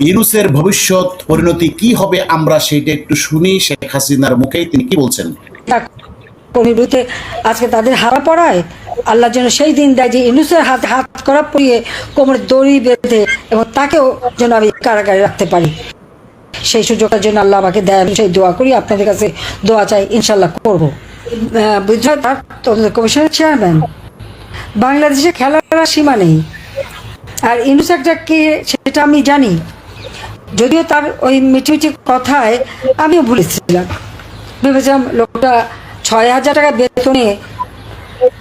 ইউনুসের ভবিষ্যৎ পরিণতি কি হবে আমরা সেটা একটু শুনি শেখ হাসিনার মুখেই তিনি কি বলছেন? আজকে তাদের হারা পড়ায় আল্লাহ যেন সেই দিন দেয় যে ইনুসের হাতে হাত করা পরিয়ে কোমরে দড়ি বেঁধে এবং তাকেও যেন আমি কারাগারে রাখতে পারি। সেই সুযোগটার জন্য আল্লাহ আমাকে দেয়, আমি সেই দোয়া করি, আপনাদের কাছে দোয়া চাই ইনশাল্লাহ করব। বিদ্রোহ তার তদন্ত কমিশনের চেয়ারম্যান। বাংলাদেশে খেলার সীমা নেই। আর ইনুস একটা কে সেটা আমি জানি। যদিও তার ওই মিটি মিটি কথায় আমিও ভুলেছিলাম। ভেবেছিলাম লোকটা ছয় হাজার টাকা বেতনে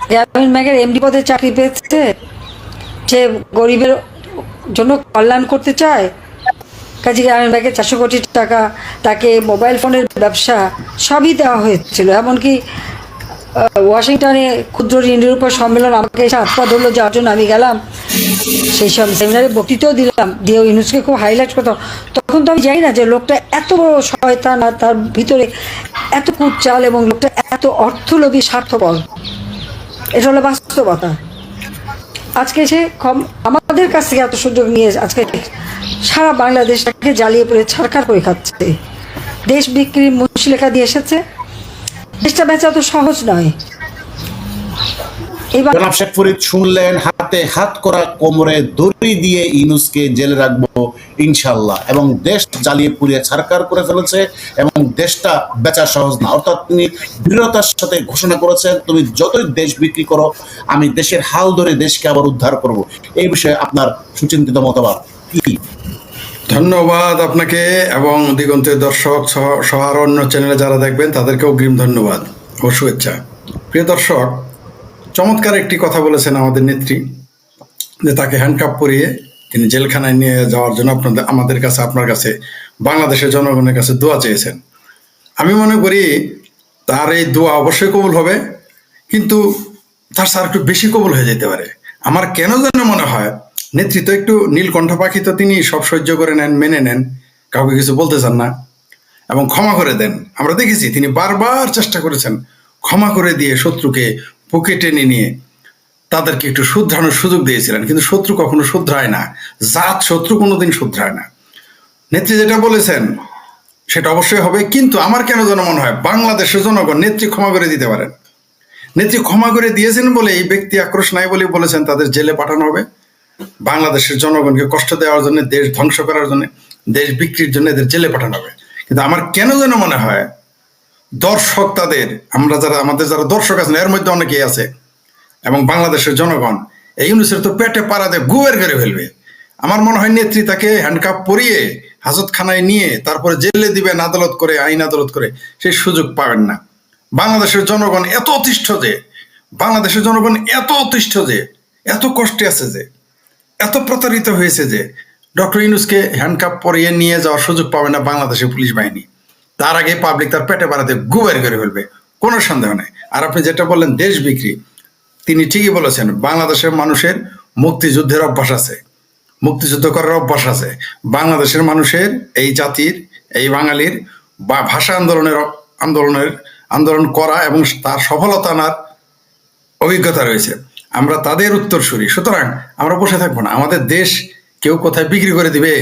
গ্রামীণ ব্যাংকের এমডি পদে চাকরি পেয়েছে। সে গরিবের জন্য কল্যাণ করতে চায়। কাজে গ্রামীণ ব্যাংকের চারশো কোটি টাকা তাকে মোবাইল ফোনের ব্যবসা সবই দেওয়া হয়েছিল। এমনকি ওয়াশিংটনে ক্ষুদ্র ঋণ নিরূপণ সম্মেলন আমাকে পা ধরলো যাওয়ার জন্য আমি গেলাম। সেই সব সেমিনারে বক্তৃতাও দিলাম, দিয়ে ইউনুসকে খুব হাইলাইট করতাম। তখন তো আমি জানি না যে লোকটা এত বড় শয়তান আর তার ভিতরে এত কুচাল এবং লোকটা এত অর্থলোভী, স্বার্থপর। এটা হলো বাস্তবতা। আজকে সে কম আমাদের কাছ থেকে এত সুযোগ নিয়ে আজকে সারা বাংলাদেশটাকে জ্বালিয়ে পড়ে ছাড়খার করে খাচ্ছে। দেশ বিক্রির মুশলেখা দিয়ে এসেছে, দেশটা বেচা তো সহজ নয়। জনাব শেখ ফরিদ শুনলেন হাতে হাত করা কোমরে দড়ি দিয়ে ইউনুসকে জেলে রাখব ইনশাল্লাহ এবং দেশ জ্বালিয়ে পুড়িয়ে ছারকার করে ফেলেছে এবং দেশটা বেচা সহজ না। অর্থাৎ তিনি দৃঢ়তার সাথে ঘোষণা করেছেন তুমি যতই দেশ বিক্রি করো আমি দেশের হাল ধরে দেশকে আবার উদ্ধার করব। এই বিষয়ে আপনার সুচিন্তিত মতবাদ কি? ধন্যবাদ আপনাকে এবং দিগন্তের দর্শক সহ সহ অন্য চ্যানেলে যারা দেখবেন তাদেরকে অগ্রিম ধন্যবাদ ও শুভেচ্ছা। প্রিয় দর্শক চমৎকার একটি কথা বলেছেন আমাদের নেত্রী, যে তাকে হ্যান্ডকাপ পরিয়ে তিনি জেলখানায় নিয়ে যাওয়ার জন্য আপনাদের, আমাদের কাছে, আপনার কাছে, বাংলাদেশের জনগণের কাছে দোয়া চেয়েছেন। আমি মনে করি তার এই দোয়া অবশ্যই কবুল হবে, কিন্তু তার স্যার একটু বেশি কবুল হয়ে যেতে পারে। আমার কেন যেন মনে হয় নেতৃত্ব একটু নীলকণ্ঠ পাখি তো তিনি সব সহ্য করে নেন, মেনে নেন, কাউকে কিছু বলতে চান না, এবং ক্ষমা করে দেন। আমরা দেখেছি তিনি বারবার চেষ্টা করেছেন ক্ষমা করে দিয়ে শত্রুকে বুকে টেনে নিয়ে তাদেরকে একটু শুধরানোর সুযোগ দিয়েছিলেন, কিন্তু শত্রু কখনো শুধরায় না। জাত শত্রু কোনোদিন শুধরায় না। নেত্রী যেটা বলেছেন, সেটা অবশ্যই হবে, কিন্তু আমার কেন যেন মনে হয় বাংলাদেশের জনগণ নেত্রী ক্ষমা করে দিতে পারেন। নেত্রী ক্ষমা করে দিয়েছেন বলে এই ব্যক্তি আক্রোশ নাই বলে বলেছেন, তাদের জেলে পাঠানো হবে। বাংলাদেশের জনগণকে কষ্ট দেওয়ার জন্য, দেশ ধ্বংস করার জন্য, দেশ বিক্রির জন্য এদের জেলে পাঠানো হবে। কিন্তু আমার কেন যেন মনে হয় দর্শক তাদের, আমরা যারা, আমাদের যারা দর্শক আছেন, এর মধ্যে অনেকেই আছে, এবং বাংলাদেশের জনগণ, এই ইউনুসের তো পেটে পাড়াতে গুয়ের করে ফেলবে। আমার মনে হয় নেত্রী তাকে হ্যান্ডকাপ পরিয়ে হাজতখানায় নিয়ে তারপরে জেলে দিবেন আদালত করে, আইন আদালত করে, সেই সুযোগ পাবেন না। বাংলাদেশের জনগণ এত অতিষ্ঠ যে, বাংলাদেশের জনগণ এত অতিষ্ঠ যে, এত কষ্টে আছে যে, এত প্রতারিত হয়েছে যে, ডক্টর ইউনুসকে হ্যান্ডকাপ পরিয়ে নিয়ে যাওয়ার সুযোগ পাবে না বাংলাদেশের পুলিশ বাহিনী। তার আগে পাবলিক তার পেটে পাড়াতে গুবের করে ফেলবে, কোনো সন্দেহ নেই। আর আপনি যেটা বললেন, দেশ বিক্রি, তিনি ঠিকই বলেছেন, বাংলাদেশের মানুষের মুক্তিযুদ্ধের অভ্যাস আছে। মুক্তিযুদ্ধ করার অভ্যাস আছে। বাংলাদেশের মানুষের, এই জাতির, এই বাঙালির বা ভাষা আন্দোলনের আন্দোলনের, আন্দোলন করা এবং তার সফলতা আনার অভিজ্ঞতা রয়েছে। আমরা তাদের উত্তর উত্তরসূরি। সুতরাং আমরা বসে থাকব না। আমাদের দেশ কেউ কোথায় বিক্রি করে দিবে?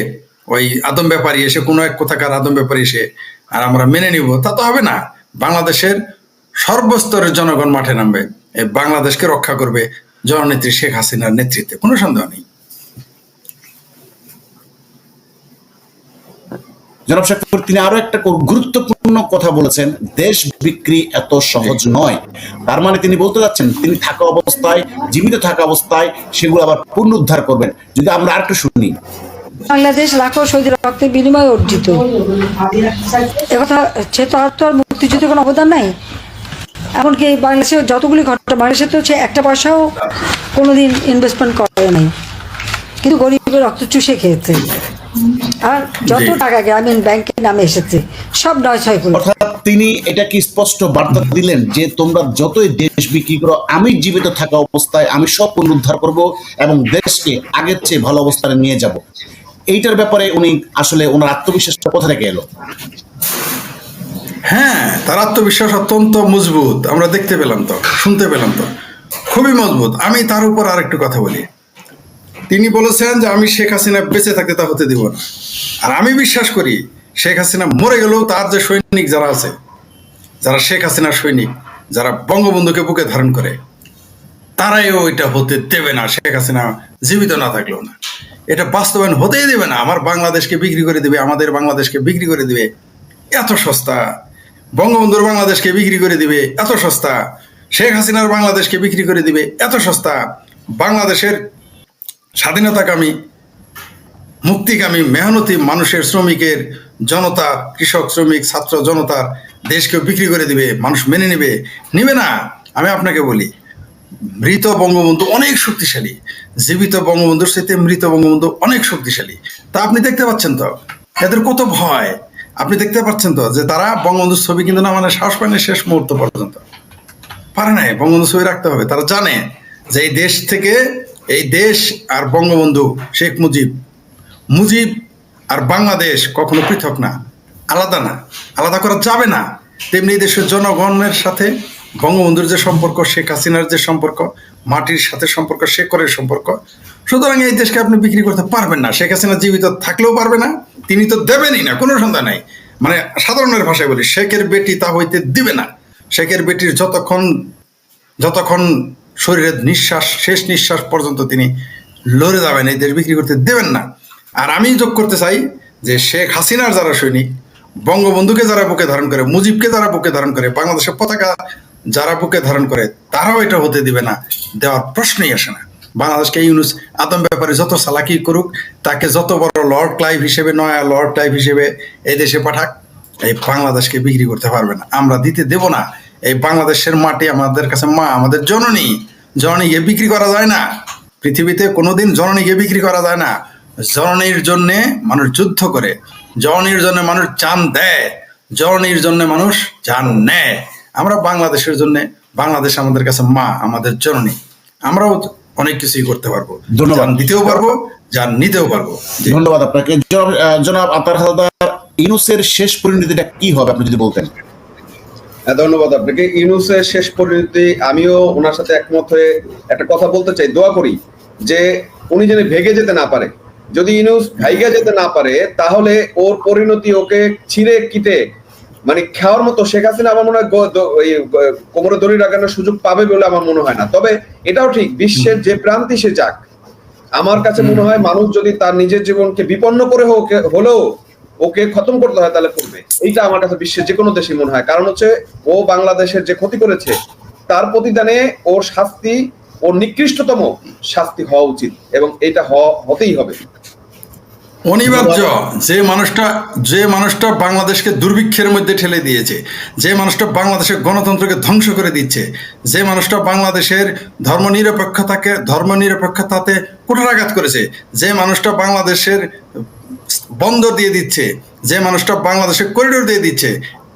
ওই আদম ব্যাপারী এসে, কোনো এক কোথাকার আদম ব্যাপারী এসে আর আমরা মেনে নিব, তা তো হবে না। বাংলাদেশের সর্বস্তরের জনগণ মাঠে নামবে এই বাংলাদেশকে রক্ষা করবে জননেত্রী শেখ হাসিনার নেতৃত্বে। কোনো সন্দেহ নেই। জনাব শেখ তিনি আরও একটা গুরুত্বপূর্ণ কথা বলেছেন, দেশ বিক্রি এত সহজ নয়। তার মানে তিনি বলতে যাচ্ছেন, তিনি থাকা অবস্থায়, জীবিত থাকা অবস্থায় সেগুলো আবার পুনরুদ্ধার করবেন। যদি আমরা আরেকটু শুনি। বাংলাদেশ লাখো শহীদ রক্তের বিনিময়ে অর্জিত। একথা তো আর মুক্তিযুদ্ধে কোনো অবদান নাই। এমনকি বাংলাদেশে যতগুলি ঘটনা বাংলাদেশে তো সে একটা পয়সাও কোনোদিন ইনভেস্টমেন্ট করে নাই। কিন্তু গরিবের রক্ত চুষে খেয়েছে। আর যত। টাকা গ্রামীণ ব্যাংকের নামে এসেছে সব নয় ছয় করে অর্থাৎ তিনি এটা কি স্পষ্ট বার্তা দিলেন যে তোমরা যতই দেশ বিক্রি করো আমি জীবিত থাকা অবস্থায় আমি সব পুনরুদ্ধার করব এবং দেশকে আগের চেয়ে ভালো অবস্থানে নিয়ে যাব? এইটার ব্যাপারে উনি আসলে ওনার আত্মবিশ্বাসটা কোথা থেকে এলো? হ্যাঁ তার আত্মবিশ্বাস অত্যন্ত মজবুত। আমরা দেখতে পেলাম তো, শুনতে পেলাম তো। খুবই মজবুত। আমি তার উপর আর একটু কথা বলি। তিনি বলেছেন যে, আমি শেখ হাসিনা বেঁচে থাকতে তা হতে দিব না। আর আমি বিশ্বাস করি, শেখ হাসিনা মরে গেলেও তার যে সৈনিক যারা আছে, যারা শেখ হাসিনার সৈনিক, যারা বঙ্গবন্ধুকে বুকে ধারণ করে, তারাইও এটা হতে দেবে না। শেখ হাসিনা জীবিত না থাকলেও না। এটা বাস্তবায়ন হতেই দেবে না। আমার বাংলাদেশকে বিক্রি করে দিবে, আমাদের বাংলাদেশকে বিক্রি করে দিবে। এত সস্তা। বঙ্গবন্ধুর বাংলাদেশকে বিক্রি করে দিবে, এত সস্তা। শেখ হাসিনার বাংলাদেশকে বিক্রি করে দিবে, এত সস্তা। বাংলাদেশের স্বাধীনতাকামী, মুক্তিকামী, মেহনতি মানুষের, শ্রমিকের জনতা, কৃষক, শ্রমিক, ছাত্র জনতার দেশকে বিক্রি করে দিবে, মানুষ মেনে নেবে। নিবে না, আমি আপনাকে বলি। মৃত বঙ্গবন্ধু অনেক শক্তিশালী, জীবিত বঙ্গবন্ধুর সাথে মৃত বঙ্গবন্ধু অনেক শক্তিশালী। তা আপনি দেখতে পাচ্ছেন তো? এদের কত ভয়। আপনি দেখতে পাচ্ছেন তো যে তারা বঙ্গবন্ধুর ছবি কিন্তু না মানে সাহস পায় শেষ মুহূর্ত পর্যন্ত। পারে নাই বঙ্গবন্ধু ছবি রাখতে হবে। তারা জানে যে এই দেশ থেকে এই দেশ আর বঙ্গবন্ধু শেখ মুজিব। মুজিব আর বাংলাদেশ কখনো পৃথক না, আলাদা না, আলাদা করা যাবে না। তেমনি দেশের জনগণের সাথে বঙ্গবন্ধুর যে সম্পর্ক, শেখ হাসিনার যে সম্পর্ক, মাটির সাথে সম্পর্ক শেখরের সম্পর্ক, সুতরাং এই দেশকে আপনি বিক্রি করতে পারবেন না। শেখ হাসিনা জীবিত থাকলেও পারবে না, তিনি তো দেবেনই না, কোনো সন্ধ্যা নাই। মানে সাধারণের ভাষায় বলি, শেখের বেটি তা হইতে দিবে না। শেখের বেটির যতক্ষণ যতক্ষণ শরীরের নিঃশ্বাস, শেষ নিঃশ্বাস পর্যন্ত তিনি লড়ে যাবেন, এই দেশ বিক্রি করতে দেবেন না। আর আমি যোগ করতে চাই যে শেখ হাসিনার যারা সৈনিক, বঙ্গবন্ধুকে যারা বুকে ধারণ করে, মুজিবকে যারা বুকে ধারণ করে, বাংলাদেশের পতাকা যারা বুকে ধারণ করে, তারাও এটা হতে দিবে না। দেওয়ার প্রশ্নই আসে না। বাংলাদেশকে ইউনুস আদম ব্যাপারে যত সালাকি করুক, তাকে যত বড় লর্ড ক্লাইভ হিসেবে, নয়া লর্ড ক্লাইভ হিসেবে এই দেশে পাঠাক, এই বাংলাদেশকে বিক্রি করতে পারবে না। আমরা দিতে দেব না। এই বাংলাদেশের মাটি আমাদের কাছে মা, আমাদের জননী। জননীকে বিক্রি করা যায় না। পৃথিবীতে কোনোদিন জননীকে বিক্রি করা যায় না। জননীর জন্যে মানুষ যুদ্ধ করে, জননীর জন্য মানুষ চান দেয়, জননীর জন্য মানুষ জান নেয়। আমরা বাংলাদেশের জন্য বাংলাদেশ আমাদের কাছে মা আমাদের জননী। আমরাও অনেক কিছুই করতে পারব। ধন্যবাদ। দিতেও পারব জান নিতেও পারব। ধন্যবাদ আপনাকে। জনাব আতার হালদার ইনুসের শেষ পরিণতিটা কি হবে আপনি যদি বলতেন? হ্যাঁ, ধন্যবাদ আপনাকে। ইউনুসের শেষ পরিণতি আমিও ওনার সাথে একমত হয়ে একটা কথা বলতে চাই দোয়া করি যে উনি যেন ভেগে যেতে না পারে। যদি ইউনুস ভাইগা যেতে না পারে তাহলে ওর পরিণতি ওকে ছিঁড়ে কিটে মানে খাওয়ার মতো শেখ হাসিনা আমার মনে হয় কোমরে দড়ি লাগানোর সুযোগ পাবে বলে আমার মনে হয় না। তবে এটাও ঠিক বিশ্বের যে প্রান্তি সে যাক। আমার কাছে মনে হয় মানুষ যদি তার নিজের জীবনকে বিপন্ন করে হোক হলেও ওকে খতম করতে হয় তাহলে করবে। এইটা আমার কাছে বিশ্বের যে কোনো দেশে মনে হয়। কারণ হচ্ছে ও বাংলাদেশের যে ক্ষতি করেছে তার প্রতিদানে ওর শাস্তি ওর নিকৃষ্টতম শাস্তি হওয়া উচিত এবং এটা হতেই হবে। অনিবার্য। যে মানুষটা যে মানুষটা বাংলাদেশকে দুর্ভিক্ষের মধ্যে ঠেলে দিয়েছে, যে মানুষটা বাংলাদেশের গণতন্ত্রকে ধ্বংস করে দিচ্ছে, যে মানুষটা বাংলাদেশের ধর্মনিরপেক্ষতাকে, ধর্মনিরপেক্ষতাতে কুঠারাঘাত করেছে, যে মানুষটা বাংলাদেশের বন্দর দিয়ে দিচ্ছে, যে মানুষটা বাংলাদেশের করিডোর দিয়ে দিচ্ছে,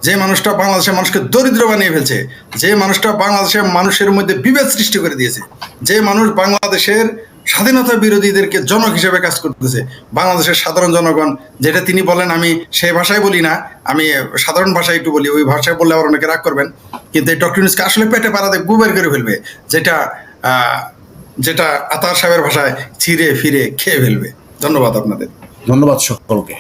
যে মানুষটা বাংলাদেশের মানুষকে দরিদ্র বানিয়ে ফেলছে, যে মানুষটা বাংলাদেশের মানুষের মধ্যে বিভেদ সৃষ্টি করে দিয়েছে, যে মানুষ বাংলাদেশের স্বাধীনতা বিরোধীদেরকে জনক হিসেবে কাজ করতেছে। বাংলাদেশের সাধারণ জনগণ, যেটা তিনি বলেন, আমি সেই ভাষায় বলি না, আমি সাধারণ ভাষায় একটু বলি, ওই ভাষায় বললে আবার অনেকে রাগ করবেন। কিন্তু এই ডক্টর ইউনুসকে আসলে পেটে পাড়াতে গুবের করে ফেলবে, যেটা যেটা আতার সাহেবের ভাষায় ছিঁড়ে ফিরে খেয়ে ফেলবে। ধন্যবাদ আপনাদের। ধন্যবাদ সকলকে।